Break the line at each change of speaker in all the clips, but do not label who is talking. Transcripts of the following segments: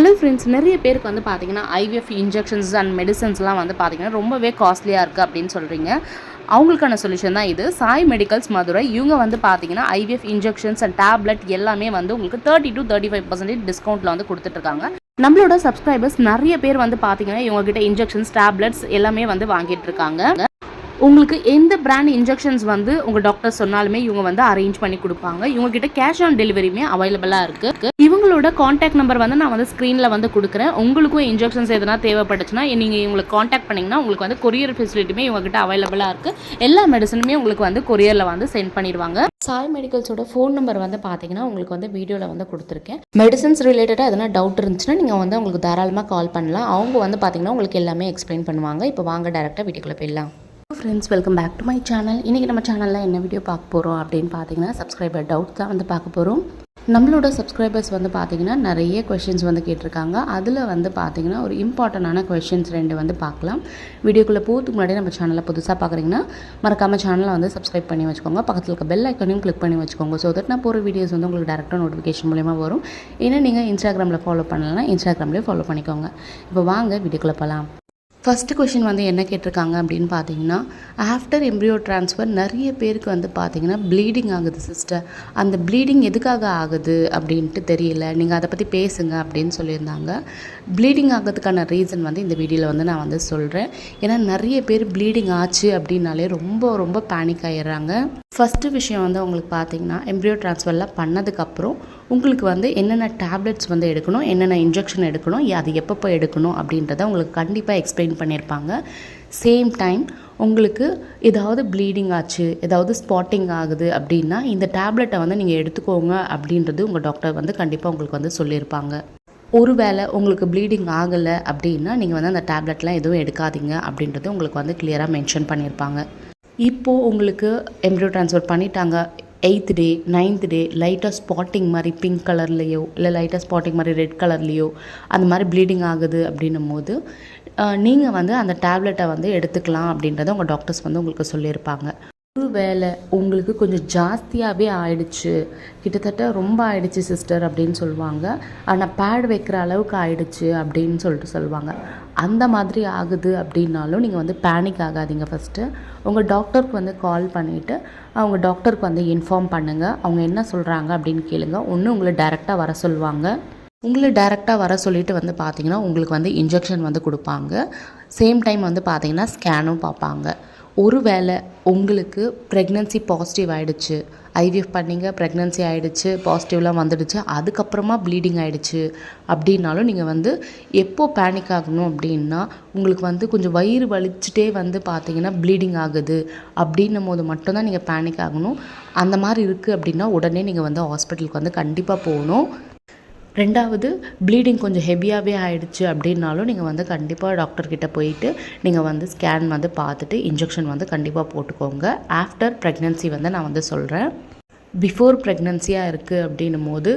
Hello friends நிறைய பேருக்கு வந்து பார்த்தீங்கன்னா ஐவிஎஃப் இன்ஜெக்ஷன்ஸ் அண்ட் மெடிசன்ஸ்லாம் வந்து பார்த்தீங்கன்னா ரொம்பவே காஸ்ட்லியாக இருக்குது அப்படின்னு சொல்கிறீங்க அவங்களுக்கான சொல்யூஷன் தான் இது. சாய் மெடிக்கல்ஸ் மதுரை இவங்க வந்து பார்த்தீங்கன்னா ஐவிஎஃப் இன்ஜெக்ஷன்ஸ் அண்ட் டேப்லெட் எல்லாமே வந்து உங்களுக்கு thirty to thirty five percentage டிஸ்கவுண்ட்டில் வந்து கொடுத்துட்ருக்காங்க நம்மளோட சப்ஸ்கிரைபர்ஸ் நிறைய பேர் வந்து பார்த்தீங்கன்னா இவங்ககிட்ட இன்ஜெக்ஷன்ஸ் டேப்லெட்ஸ் எல்லாமே வந்து வாங்கிட்டு இருக்காங்க. உங்களுக்கு எந்த பிராண்ட் இன்ஜெக்ஷன்ஸ் வந்து உங்கள் டாக்டர் சொன்னாலுமே இவங்க வந்து அரேஞ்ச் பண்ணி கொடுப்பாங்க. இவங்ககிட்ட கேஷ் ஆன் டெலிவரியுமே அவைலபிளாக இருக்குது இவங்களோட காண்டாக்ட் நம்பர் வந்து நான் வந்து ஸ்க்ரீனில் வந்து கொடுக்குறேன். உங்களுக்கும் இன்ஜெக்ஷன்ஸ் எதனா தேவைப்பட்டுச்சுன்னா நீங்கள் இவங்களுக்கு காண்டாக்ட் பண்ணிங்கன்னா உங்களுக்கு வந்து கொரியர் ஃபெசிலிட்டியுமே இவங்ககிட்ட அவைலபிளாக இருக்குது எல்லா மெடிசனுமே உங்களுக்கு வந்து கொரியரில் வந்து சென்ட் பண்ணிடுவாங்க. சாய் மெடிக்கல்ஸோட ஃபோன் நம்பர் வந்து பார்த்தீங்கன்னா உங்களுக்கு வந்து வீடியோவில் வந்து கொடுத்துருக்கேன். மெடிசன்ஸ் ரிலேட்டடாக எதனா டவுட் இருந்துச்சுன்னா நீங்கள் வந்து உங்களுக்கு தாராளமாக கால் பண்ணலாம். அவங்க வந்து பார்த்தீங்கன்னா உங்களுக்கு எல்லாமே எக்ஸ்பிளைன் பண்ணுவாங்க. இப்போ வாங்க டேரெக்டாக வீட்டுக்குள்ளே போயிடலாம். Friends welcome back to my channel இன்றைக்கி நம்ம சேனலில் என்ன வீடியோ பார்க்க போகிறோம் அப்படின்னு பார்த்தீங்கன்னா சப்ஸ்கிரைபர் டவுட் தான் வந்து பார்க்க போகிறோம் நம்மளோட சப்ஸ்கிரைபர்ஸ் வந்து பார்த்தீங்கன்னா நிறைய கொஷின்ஸ் வந்து கேட்டிருக்காங்க. அதில் வந்து பார்த்தீங்கன்னா ஒரு இம்பார்ட்டண்டான கொஷின்ஸ் ரெண்டு வந்து பார்க்கலாம். வீடியோக்குள்ளே போகிறதுக்கு முன்னாடி நம்ம சேனலை புதுசாக பார்க்குறீங்கன்னா மறக்காமல் சேனலை வந்து சப்ஸ்கிரைப் பண்ணி வச்சுக்கோங்க. பக்கத்தில் இருக்க பெல் ஐக்கனையும் கிளிக் பண்ணி வச்சுக்கோங்க. ஸோ தட் நான் போகிற வீடியோஸ் வந்து உங்களுக்கு டேரெக்டாக நோட்டிஃபிகேஷன் மூலிமா வரும். ஏன்னா நீங்கள் இன்ஸ்டாகிராமில் ஃபாலோ பண்ணலன்னா இன்ஸ்டாகிராம்லேயே ஃபாலோ பண்ணிக்கோங்க. இப்போ வாங்க வீடியோக்குள்ளே போகலாம் ஃபஸ்ட்டு கொஷின் வந்து என்ன கேட்டிருக்காங்க அப்படின்னு பார்த்தீங்கன்னா ஆஃப்டர் எம்ப்ரியோ ட்ரான்ஸ்ஃபர் நிறைய பேருக்கு வந்து பார்த்தீங்கன்னா ப்ளீடிங் ஆகுது சிஸ்டர் அந்த ப்ளீடிங் எதுக்காக ஆகுது அப்படின்ட்டு தெரியல. நீங்கள் அதை பற்றி பேசுங்க அப்படின்னு சொல்லியிருந்தாங்க. ப்ளீடிங் ஆகிறதுக்கான ரீசன் வந்து இந்த வீடியோவில் வந்து நான் வந்து சொல்கிறேன் ஏன்னா நிறைய பேர் ப்ளீடிங் ஆச்சு அப்படின்னாலே ரொம்ப ரொம்ப பேனிக் ஆகிடுறாங்க ஃபஸ்ட்டு விஷயம் வந்து உங்களுக்கு பார்த்தீங்கன்னா எம்ப்ரியோ ட்ரான்ஸ்ஃபர்லாம் பண்ணதுக்கப்புறம் உங்களுக்கு வந்து என்னென்ன டேப்லெட்ஸ் வந்து எடுக்கணும் என்னென்ன இன்ஜெக்ஷன் எடுக்கணும் அது எப்பப்போ எடுக்கணும் அப்படின்றத உங்களுக்கு கண்டிப்பாக எக்ஸ்பிளைன் பண்ணியிருப்பாங்க. சேம் டைம் உங்களுக்கு ஏதாவது ப்ளீடிங் ஆச்சு ஏதாவது ஸ்பாட்டிங் ஆகுது அப்படின்னா இந்த டேப்லெட்டை வந்து நீங்கள் எடுத்துக்கோங்க அப்படின்றது உங்கள் டாக்டர் வந்து கண்டிப்பாக உங்களுக்கு வந்து சொல்லியிருப்பாங்க. ஒருவேளை உங்களுக்கு ப்ளீடிங் ஆகலை அப்படின்னா நீங்கள் வந்து அந்த டேப்லெட்லாம் எதுவும் எடுக்காதீங்க அப்படின்றது உங்களுக்கு வந்து கிளியராக மென்ஷன் பண்ணியிருப்பாங்க. இப்போது உங்களுக்கு எம்ப்ரியோ ட்ரான்ஸ்ஃபர் பண்ணிட்டாங்க. எயித்து டே நைன்த் டே லைட்டாக ஸ்பாட்டிங் மாதிரி பிங்க் கலர்லேயோ இல்லை லைட்டாக ஸ்பாட்டிங் மாதிரி ரெட் கலர்லேயோ அந்த மாதிரி ப்ளீடிங் ஆகுது அப்படின்னும் போது நீங்கள் வந்து அந்த டேப்லெட்டை வந்து எடுத்துக்கலாம் அப்படின்றத உங்கள் டாக்டர்ஸ் வந்து உங்களுக்கு சொல்லியிருப்பாங்க. ஒரு வேலை உங்களுக்கு கொஞ்சம் ஜாஸ்தியாகவே ஆயிடுச்சு. கிட்டத்தட்ட ரொம்ப ஆயிடுச்சு சிஸ்டர் அப்படின்னு சொல்லுவாங்க. ஆனால் பேட் வைக்கிற அளவுக்கு ஆயிடுச்சு அப்படின்னு சொல்லிட்டு சொல்லுவாங்க. அந்த மாதிரி ஆகுது அப்படின்னாலும் நீங்கள் வந்து பேனிக் ஆகாதீங்க ஃபஸ்ட்டு உங்கள் டாக்டருக்கு வந்து கால் பண்ணிவிட்டு அவங்க டாக்டருக்கு வந்து இன்ஃபார்ம் பண்ணுங்கள் அவங்க என்ன சொல்கிறாங்க அப்படின்னு கேளுங்க. ஒன்று உங்களை டைரெக்டாக வர சொல்லுவாங்க. உங்களை டைரெக்டாக வர சொல்லிட்டு வந்து பார்த்தீங்கன்னா உங்களுக்கு வந்து இன்ஜெக்ஷன் வந்து கொடுப்பாங்க. சேம் டைம் வந்து பார்த்தீங்கன்னா ஸ்கேனும் பார்ப்பாங்க. ஒருவேளை உங்களுக்கு ப்ரெக்னன்சி பாசிட்டிவ் ஆகிடுச்சு ஐவிஎஃப் பண்ணிங்க ப்ரெக்னன்சி ஆகிடுச்சு பாசிட்டிவ்லாம் வந்துடுச்சு அதுக்கப்புறமா ப்ளீடிங் ஆகிடுச்சு அப்படின்னாலும் நீங்கள் வந்து எப்போ பேனிக் ஆகணும் அப்படின்னா உங்களுக்கு வந்து கொஞ்சம் வயிறு வலிச்சுட்டே வந்து பார்த்தீங்கன்னா ப்ளீடிங் ஆகுது அப்படின்னும் போது மட்டும்தான் நீங்கள் பேனிக் ஆகணும். அந்த மாதிரி இருக்குது அப்படின்னா உடனே நீங்கள் வந்து ஹாஸ்பிட்டலுக்கு வந்து கண்டிப்பாக போகணும். ரெண்டாவது ப்ளீடிங் கொஞ்சம் ஹெவியாகவே ஆகிடுச்சு அப்படின்னாலும் நீங்கள் வந்து கண்டிப்பாக டாக்டர்கிட்ட போயிட்டு நீங்கள் வந்து ஸ்கேன் வந்து பார்த்துட்டு இன்ஜெக்ஷன் வந்து கண்டிப்பாக போட்டுக்கோங்க. ஆஃப்டர் ப்ரெக்னென்சி வந்து நான் வந்து சொல்கிறேன் பிஃபோர் ப்ரெக்னென்சியாக இருக்குது அப்படின்னும் போது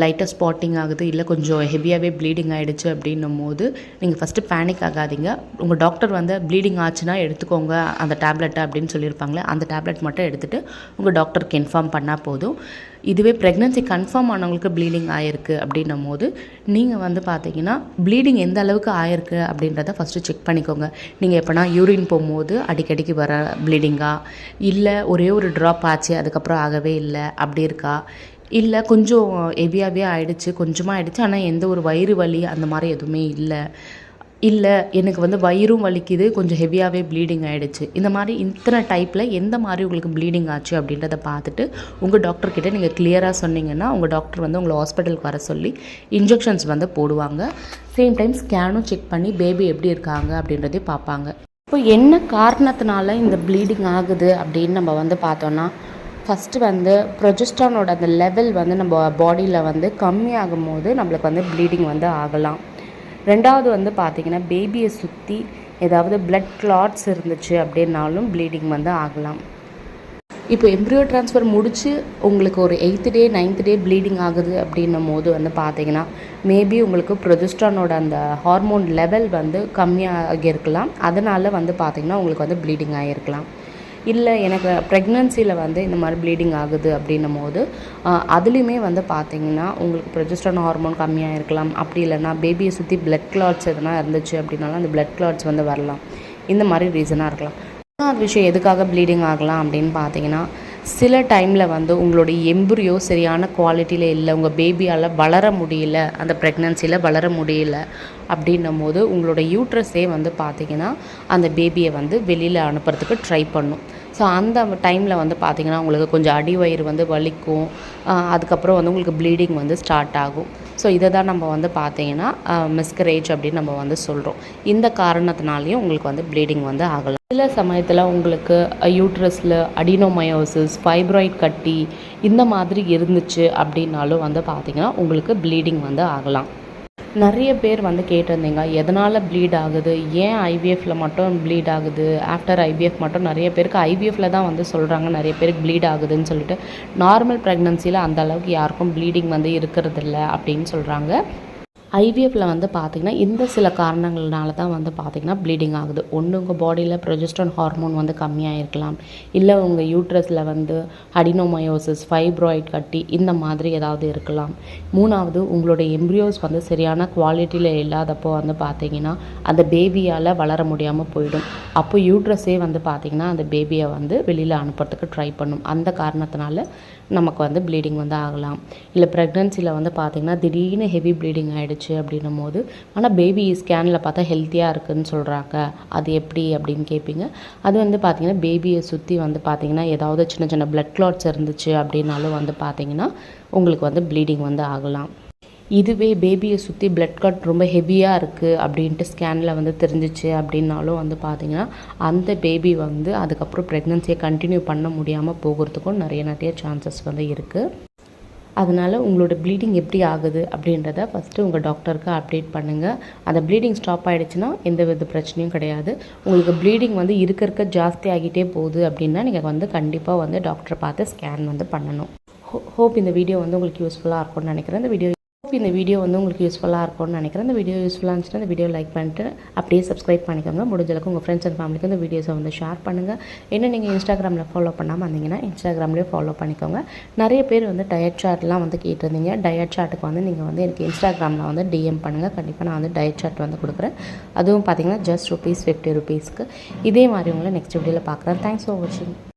லைட்டாக ஸ்பாட்டிங் ஆகுது இல்லை கொஞ்சம் ஹெவியாகவே ப்ளீடிங் ஆகிடுச்சு அப்படின்னும் போது நீங்கள் ஃபஸ்ட்டு பேனிக் ஆகாதீங்க. உங்கள் டாக்டர் வந்து ப்ளீடிங் ஆச்சுன்னா எடுத்துக்கோங்க அந்த டேப்லெட்டை அப்படின்னு சொல்லியிருப்பாங்களே அந்த டேப்லெட் மட்டும் எடுத்துகிட்டு உங்கள் டாக்டருக்கு இன்ஃபார்ம் பண்ணால் போதும். இதுவே ப்ரெக்னன்சி கன்ஃபார்ம் ஆனவங்களுக்கு ப்ளீடிங் ஆகிருக்கு அப்படின்னும் போது நீங்கள் வந்து பார்த்தீங்கன்னா ப்ளீடிங் எந்த அளவுக்கு ஆயிருக்கு அப்படின்றத ஃபஸ்ட்டு செக் பண்ணிக்கோங்க. நீங்கள் எப்போனா யூரின் போகும்போது அடிக்கடிக்கு வர ப்ளீடிங்கா இல்லை ஒரே ஒரு ட்ராப் ஆச்சு அதுக்கப்புறம் ஆகவே இல்லை அப்படி இருக்கா? இல்லை கொஞ்சம் ஹெவியாகவே ஆயிடுச்சு கொஞ்சமாக ஆயிடுச்சு ஆனால் எந்த ஒரு வயிறு வலி அந்த மாதிரி எதுவுமே இல்லை. இல்லை எனக்கு வந்து வயிறும் வலிக்குது கொஞ்சம் ஹெவியாகவே ப்ளீடிங் ஆகிடுச்சு இந்த மாதிரி இத்தனை டைப்பில் எந்த மாதிரி உங்களுக்கு ப்ளீடிங் ஆச்சு அப்படின்றத பார்த்துட்டு உங்கள் டாக்டர்கிட்ட நீங்கள் கிளியராக சொன்னீங்கன்னா உங்கள் டாக்டர் வந்து உங்களை ஹாஸ்பிட்டலுக்கு வர சொல்லி இன்ஜெக்ஷன்ஸ் வந்து போடுவாங்க. சேம் டைம் ஸ்கேனும் செக் பண்ணி பேபி எப்படி இருக்காங்க அப்படின்றதே பார்ப்பாங்க. இப்போ என்ன காரணத்தினால இந்த ப்ளீடிங் ஆகுது அப்படின்னு நம்ம வந்து பார்த்தோன்னா ஃபஸ்ட்டு வந்து ப்ரொஜெஸ்ட்ரானோட அந்த லெவல் வந்து நம்ம பாடியில் வந்து கம்மியாகும் போது நம்மளுக்கு வந்து ப்ளீடிங் வந்து ஆகலாம். ரெண்டாவது வந்து பார்த்திங்கன்னா பேபியை சுற்றி ஏதாவது பிளட் கிளாட்ஸ் இருந்துச்சு அப்படின்னாலும் ப்ளீடிங் வந்து ஆகலாம். இப்போ எம்ப்ரியோ ட்ரான்ஸ்ஃபர் முடித்து உங்களுக்கு ஒரு eighth day ninth day bleeding ஆகுது அப்படின்னும் போது வந்து பார்த்தீங்கன்னா மேபி உங்களுக்கு ப்ரொஜிஸ்ட்ரானோட அந்த ஹார்மோன் லெவல் வந்து கம்மியாக இருக்கலாம். அதனால் வந்து பார்த்திங்கன்னா உங்களுக்கு வந்து ப்ளீடிங் ஆகிருக்கலாம் இல்லை எனக்கு ப்ரெக்னென்சியில் வந்து இந்த மாதிரி ப்ளீடிங் ஆகுது அப்படின்னும் போது அதுலேயுமே வந்து பார்த்தீங்கன்னா உங்களுக்கு ப்ரொஜெஸ்ட்ரான் ஹார்மோன் கம்மியாக இருக்கலாம் அப்படி இல்லைன்னா பேபியை சுற்றி பிளட் கிளாட்ஸ் எதனா இருந்துச்சு அப்படின்னாலும் அந்த பிளட் கிளாட்ஸ் வந்து வரலாம். இந்த மாதிரி ரீசனாக இருக்கலாம். மூணாவது விஷயம் எதுக்காக ப்ளீடிங் ஆகலாம் அப்படின்னு பார்த்தீங்கன்னா சில டைமில் வந்து உங்களுடைய எம்புரியோ சரியான குவாலிட்டியில் இல்லை உங்கள் பேபியால் வளர முடியல அந்த ப்ரெக்னன்சியில் வளர முடியல அப்படின்னும் போது உங்களோட யூட்ரஸே வந்து பார்த்தீங்கன்னா அந்த பேபியை வந்து வெளியில் அனுப்புறதுக்கு ட்ரை பண்ணும். ஸோ அந்த டைமில் வந்து பார்த்திங்கன்னா உங்களுக்கு கொஞ்சம் அடி வயிறு வந்து வலிக்கும். அதுக்கப்புறம் வந்து உங்களுக்கு ப்ளீடிங் வந்து ஸ்டார்ட் ஆகும். ஸோ இதை தான் நம்ம வந்து பார்த்தீங்கன்னா மிஸ்கரேஜ் அப்படின்னு நம்ம வந்து சொல்கிறோம் இந்த காரணத்தினாலையும் உங்களுக்கு வந்து ப்ளீடிங் வந்து ஆகலாம். சில சமயத்தில் உங்களுக்கு யூட்ரஸில் அடினோமயோசிஸ் ஃபைப்ராய்ட் கட்டி இந்த மாதிரி இருந்துச்சு அப்படின்னாலும் வந்து பார்த்திங்கன்னா உங்களுக்கு ப்ளீடிங் வந்து ஆகலாம். நிறைய பேர் வந்து கேட்டிருந்தீங்க எதனால் ப்ளீட் ஆகுது? ஏன் ஐபிஎஃப்பில் மட்டும் ப்ளீட் ஆகுது? ஆஃப்டர் ஐவிஎஃப் மட்டும் நிறைய பேருக்கு ஐவிஎஃப்ல தான் வந்து சொல்கிறாங்க நிறைய பேருக்கு ப்ளீட் ஆகுதுன்னு சொல்லிட்டு நார்மல் ப்ரெக்னன்சியில் அந்த அளவுக்கு யாருக்கும் ப்ளீடிங் வந்து இருக்கிறதில்ல அப்படின்னு சொல்கிறாங்க ஐவிஎஃப்பில் வந்து பார்த்திங்கன்னா இந்த சில காரணங்கள்னால தான் வந்து பார்த்திங்கன்னா ப்ளீடிங் ஆகுது. ஒன்று உங்கள் பாடியில் ப்ரொஜெஸ்ட்ரான் ஹார்மோன் வந்து கம்மியாக இருக்கலாம் இல்லை உங்கள் யூட்ரஸில் வந்து அடினோமயோசிஸ் ஃபைப்ராய்ட் கட்டி இந்த மாதிரி ஏதாவது இருக்கலாம். மூணாவது உங்களுடைய எம்ப்ரியோஸ் வந்து சரியான குவாலிட்டியில் இல்லாதப்போ வந்து பார்த்திங்கன்னா அந்த பேபியால் வளர முடியாமல் போயிடும். அப்போ யூட்ரஸே வந்து பார்த்திங்கன்னா அந்த பேபியை வந்து வெளியில் அனுப்புறதுக்கு ட்ரை பண்ணும். அந்த காரணத்தினால நமக்கு வந்து ப்ளீடிங் வந்து ஆகலாம். இல்லை ப்ரெக்னன்சியில் வந்து பார்த்திங்கன்னா திடீர்னு ஹெவி ப்ளீடிங் ஆகிடுச்சு அப்படின்னும் போது ஆனால் பேபி ஸ்கேனில் பார்த்தா ஹெல்த்தியாக இருக்குதுன்னு சொல்கிறாங்க அது எப்படி அப்படின்னு கேட்பீங்க அது வந்து பார்த்திங்கன்னா பேபியை சுற்றி வந்து பார்த்திங்கன்னா ஏதாவது சின்ன சின்ன ப்ளட் கிளாட்ஸ் இருந்துச்சு அப்படின்னாலும் வந்து பார்த்திங்கன்னா உங்களுக்கு வந்து ப்ளீடிங் வந்து ஆகலாம். இதுவே பேபியை சுற்றி பிளட் கட் ரொம்ப ஹெவியாக இருக்குது அப்படின்ட்டு ஸ்கேனில் வந்து தெரிஞ்சிச்சு அப்படின்னாலும் வந்து பார்த்திங்கன்னா அந்த பேபி வந்து அதுக்கப்புறம் ப்ரெக்னென்சியை கண்டினியூ பண்ண முடியாமல் போகிறதுக்கும் நிறைய நிறைய சான்சஸ் வந்து இருக்குது அதனால் உங்களோட ப்ளீடிங் எப்படி ஆகுது அப்படின்றத ஃபஸ்ட்டு உங்கள் டாக்டருக்கு அப்டேட் பண்ணுங்கள் அந்த ப்ளீடிங் ஸ்டாப் ஆகிடுச்சுன்னா எந்த வித பிரச்சனையும் கிடையாது. உங்களுக்கு ப்ளீடிங் வந்து இருக்க இருக்க ஜாஸ்தி ஆகிட்டே போகுது அப்படின்னா நீங்கள் வந்து கண்டிப்பாக வந்து டாக்டரை பார்த்து ஸ்கேன் வந்து பண்ணணும். ஹோ ஹோப் இந்த வீடியோ வந்து உங்களுக்கு யூஸ்ஃபுல்லாக இருக்கும்னு நினைக்கிறேன். இந்த வீடியோ இந்த வீடியோ வந்து உங்களுக்கு யூஸ்ஃபுல்லாக இருக்கும்னு நினைக்கிறேன். இந்த வீடியோ யூஸ்ஃபுல்லாக இருந்துச்சுன்னா இந்த வீடியோ லைக் பண்ணிட்டு அப்படியே சப்ஸ்கிரைப் பண்ணிக்கோங்க. முடிஞ்சளவுக்கு உங்கள் ஃப்ரெண்ட்ஸ் அண்ட் ஃபேமிலிக்கு இந்த வீடியோஸை வந்து ஷேர் பண்ணுங்கள் என்ன நீங்கள் இன்ஸ்டாகிராமில் ஃபாலோ பண்ணாமல் இருந்தீங்கன்னா இன்ஸ்டாகிராம்லேயே ஃபாலோ பண்ணிக்கோங்க. நிறைய பேர் வந்து டயட் சார்ட்லாம் வந்து கேட்டிருந்தீங்க. டயட் சார்ட்டுக்கு வந்து நீங்கள் வந்து எனக்கு இன்ஸ்டாகிராமில் வந்து டிஎம் பண்ணுங்கள் கண்டிப்பாக நான் வந்து டயட் சார்ட் வந்து கொடுக்குறேன். அதுவும் பார்த்தீங்கன்னா ஜஸ்ட் ருபீஸ் ஃபிஃப்டி ருபீஸ்க்கு இதே மாதிரி உங்களை நெக்ஸ்ட் வீடியோவில் பார்க்குறேன். தேங்க்ஸ் ஃபார் வாட்சிங்